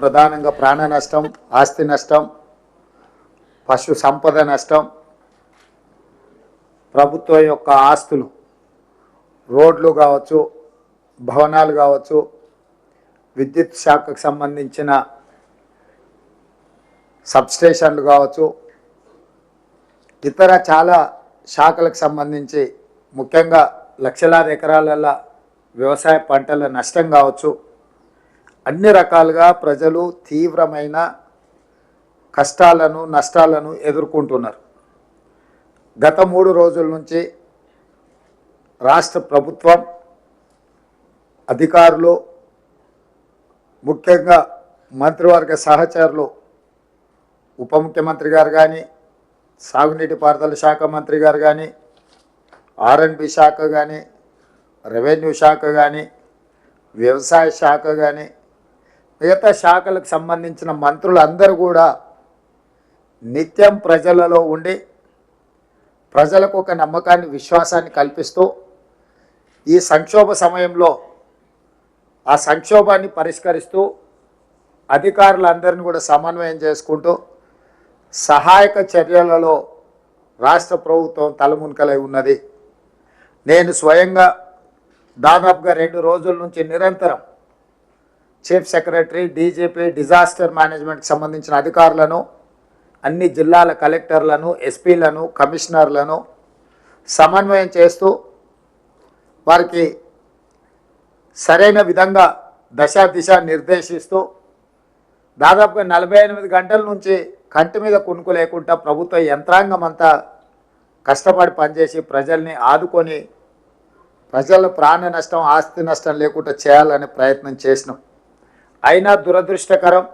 ప్రధానంగా ప్రాణ నష్టం ఆస్తి నష్టం పశు సంపద నష్టం ప్రభుత్వం యొక్క ఆస్తులు రోడ్లు కావచ్చు భవనాలు కావచ్చు విద్యుత్ శాఖకు సంబంధించిన సబ్స్టేషన్లు కావచ్చు ఇతర చాలా శాఖలకు సంబంధించి ముఖ్యంగా లక్షలాది ఎకరాలలో వ్యవసాయ పంటల నష్టం కావచ్చు అన్ని రకాలుగా ప్రజలు తీవ్రమైన కష్టాలను నష్టాలను ఎదుర్కొంటున్నారు. గత మూడు రోజుల నుంచి రాష్ట్ర ప్రభుత్వం అధికారులు ముఖ్యంగా మంత్రివర్గ సహచరులు ఉప ముఖ్యమంత్రి గారు కానీ సాగునీటి పారుదల శాఖ మంత్రి గారు కానీ ఆర్ఎండ్బి శాఖ కానీ రెవెన్యూ శాఖ కానీ వ్యవసాయ శాఖ కానీ మిగతా శాఖలకు సంబంధించిన మంత్రులందరూ కూడా నిత్యం ప్రజలలో ఉండి ప్రజలకు ఒక నమ్మకాన్ని విశ్వాసాన్ని కల్పిస్తూ ఈ సంక్షోభ సమయంలో ఆ సంక్షోభాన్ని పరిష్కరిస్తూ అధికారులందరినీ కూడా సమన్వయం చేసుకుంటూ సహాయక చర్యలలో రాష్ట్ర ప్రభుత్వం తలమునకలై ఉన్నది. నేను స్వయంగా దాదాపుగా రెండు రోజుల నుంచి నిరంతరం చీఫ్ సెక్రటరీ డీజీపీ డిజాస్టర్ మేనేజ్మెంట్కి సంబంధించిన అధికారులను అన్ని జిల్లాల కలెక్టర్లను ఎస్పీలను కమిషనర్లను సమన్వయం చేస్తూ వారికి సరైన విధంగా దశ దిశ నిర్దేశిస్తూ దాదాపుగా నలభై ఎనిమిది గంటల నుంచి కంటి మీద కునుకు లేకుండా ప్రభుత్వ యంత్రాంగం అంతా కష్టపడి పనిచేసి ప్రజల్ని ఆదుకొని ప్రజల ప్రాణ నష్టం ఆస్తి నష్టం లేకుండా చేయాలనే ప్రయత్నం చేసినాం. అయినా దురదృష్టకరం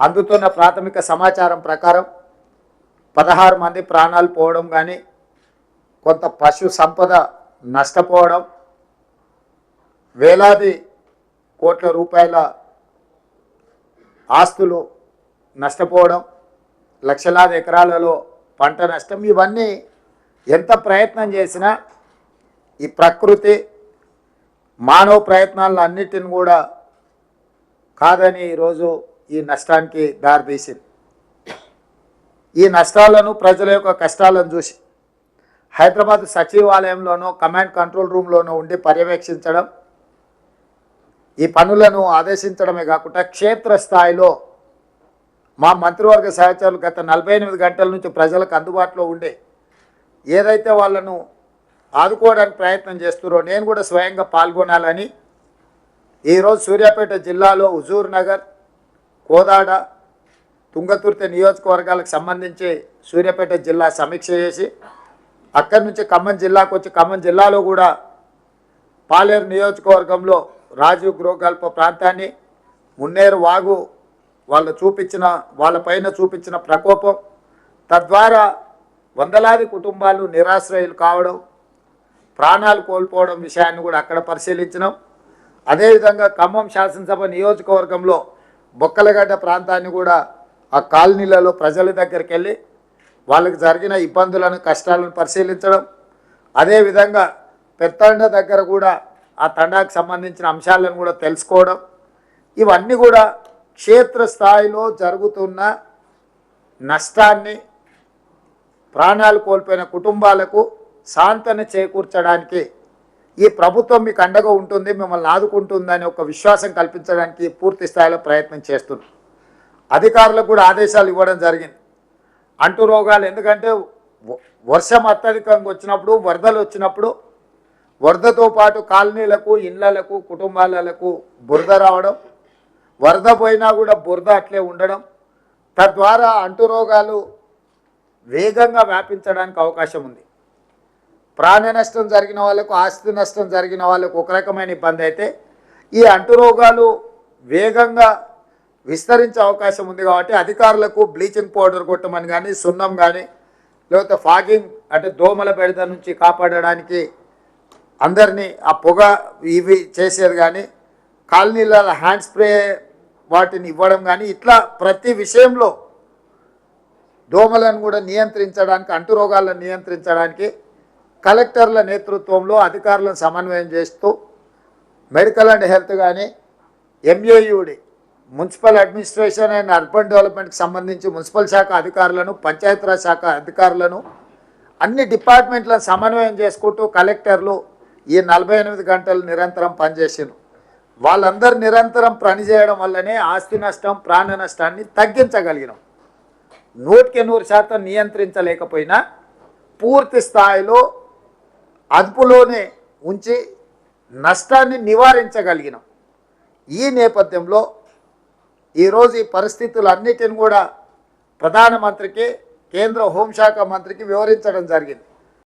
అందుతున్న ప్రాథమిక సమాచారం ప్రకారం పదహారు మంది ప్రాణాలు పోవడం కానీ కొంత పశు సంపద నష్టపోవడం వేలాది కోట్ల రూపాయల ఆస్తులు నష్టపోవడం లక్షలాది ఎకరాలలో పంట నష్టం ఇవన్నీ ఎంత ప్రయత్నం చేసినా ఈ ప్రకృతి మానవ ప్రయత్నాలను అన్నిటిని కూడా కాదని ఈరోజు ఈ నష్టానికి దారితీసింది ఈ నష్టాలను ప్రజల యొక్క కష్టాలను చూసి హైదరాబాద్ సచివాలయంలోనూ కమాండ్ కంట్రోల్ రూమ్లోనూ ఉండి పర్యవేక్షించడం ఈ పనులను ఆదేశించడమే కాకుండా క్షేత్రస్థాయిలో మా మంత్రివర్గ సహచరులు గత నలభై ఎనిమిది గంటల నుంచి ప్రజలకు అందుబాటులో ఉండే ఏదైతే వాళ్ళను ఆదుకోవడానికి ప్రయత్నం చేస్తున్నారో నేను కూడా స్వయంగా పాల్గొనాలని ఈరోజు సూర్యాపేట జిల్లాలో హుజూర్ నగర్ కోదాడ తుంగతుర్తి నియోజకవర్గాలకు సంబంధించి సూర్యాపేట జిల్లా సమీక్ష చేసి అక్కడి నుంచి ఖమ్మం జిల్లాకు వచ్చి ఖమ్మం జిల్లాలో కూడా పాలేరు నియోజకవర్గంలో రాజీవ్ గృహకల్ప ప్రాంతాన్ని మున్నేరు వాగు వాళ్ళు చూపించిన వాళ్ళపైన చూపించిన ప్రకోపం తద్వారా వందలాది కుటుంబాలు నిరాశ్రయులు కావడం ప్రాణాలు కోల్పోవడం విషయాన్ని కూడా అక్కడ పరిశీలించినాం. అదేవిధంగా ఖమ్మం శాసనసభ నియోజకవర్గంలో బొక్కలగడ్డ ప్రాంతాన్ని కూడా ఆ కాలనీలలో ప్రజల దగ్గరికి వెళ్ళి వాళ్ళకి జరిగిన ఇబ్బందులను కష్టాలను పరిశీలించడం. అదేవిధంగా పెత్తండ దగ్గర కూడా ఆ తండాకు సంబంధించిన అంశాలను కూడా తెలుసుకోవడం. ఇవన్నీ కూడా క్షేత్రస్థాయిలో జరుగుతున్న నష్టాన్ని ప్రాణాలు కోల్పోయిన కుటుంబాలకు సాంతన చేకూర్చడానికి ఈ ప్రభుత్వం మీకు అండగా ఉంటుంది మిమ్మల్ని ఆదుకుంటుందని ఒక విశ్వాసం కల్పించడానికి పూర్తి స్థాయిలో ప్రయత్నం చేస్తున్నాం అధికారులకు కూడా ఆదేశాలు ఇవ్వడం జరిగింది. అంటు రోగాలు ఎందుకంటే వర్షం అత్యధికంగా వచ్చినప్పుడు వరదలు వచ్చినప్పుడు వరదతో పాటు కాలనీలకు ఇళ్ళకు కుటుంబాలకు బురద రావడం వరద పోయినా కూడా బురద అట్లే ఉండడం తద్వారా అంటు రోగాలు వేగంగా వ్యాపించడానికి అవకాశం ఉంది. ప్రాణ నష్టం జరిగిన వాళ్ళకు ఆస్తి నష్టం జరిగిన వాళ్ళకు ఒక రకమైన ఇబ్బంది అయితే ఈ అంటురోగాలు వేగంగా విస్తరించే అవకాశం ఉంది కాబట్టి అధికారులకు బ్లీచింగ్ పౌడర్ కొట్టమని కానీ సున్నం కానీ లేకపోతే ఫాగింగ్ అంటే దోమల బెడద నుంచి కాపాడడానికి అందరినీ ఆ పొగ ఇవి చేసేది కానీ కాలనీల హ్యాండ్ స్ప్రే వాటిని ఇవ్వడం కానీ ఇట్లా ప్రతి విషయంలో దోమలను కూడా నియంత్రించడానికి అంటురోగాలను నియంత్రించడానికి కలెక్టర్ల నేతృత్వంలో అధికారులను సమన్వయం చేస్తూ మెడికల్ అండ్ హెల్త్ కానీ MAUD municipal administration and urban డెవలప్మెంట్కి సంబంధించి మున్సిపల్ శాఖ అధికారులను పంచాయతీరాజ్ శాఖ అధికారులను అన్ని డిపార్ట్మెంట్లను సమన్వయం చేసుకుంటూ కలెక్టర్లు ఈ నలభై ఎనిమిది గంటలు నిరంతరం పనిచేసారు వాళ్ళందరూ నిరంతరం పనిచేయడం వల్లనే ఆస్తి నష్టం ప్రాణ నష్టాన్ని తగ్గించగలిగినాం. నూటికి నూరు శాతం నియంత్రించలేకపోయినా పూర్తి స్థాయిలో అదుపులోనే ఉంచి నష్టాన్ని నివారించగలిగినాం. ఈ నేపథ్యంలో ఈరోజు ఈ పరిస్థితులన్నిటిని కూడా ప్రధానమంత్రికి కేంద్ర హోంశాఖ మంత్రికి వివరించడం జరిగింది.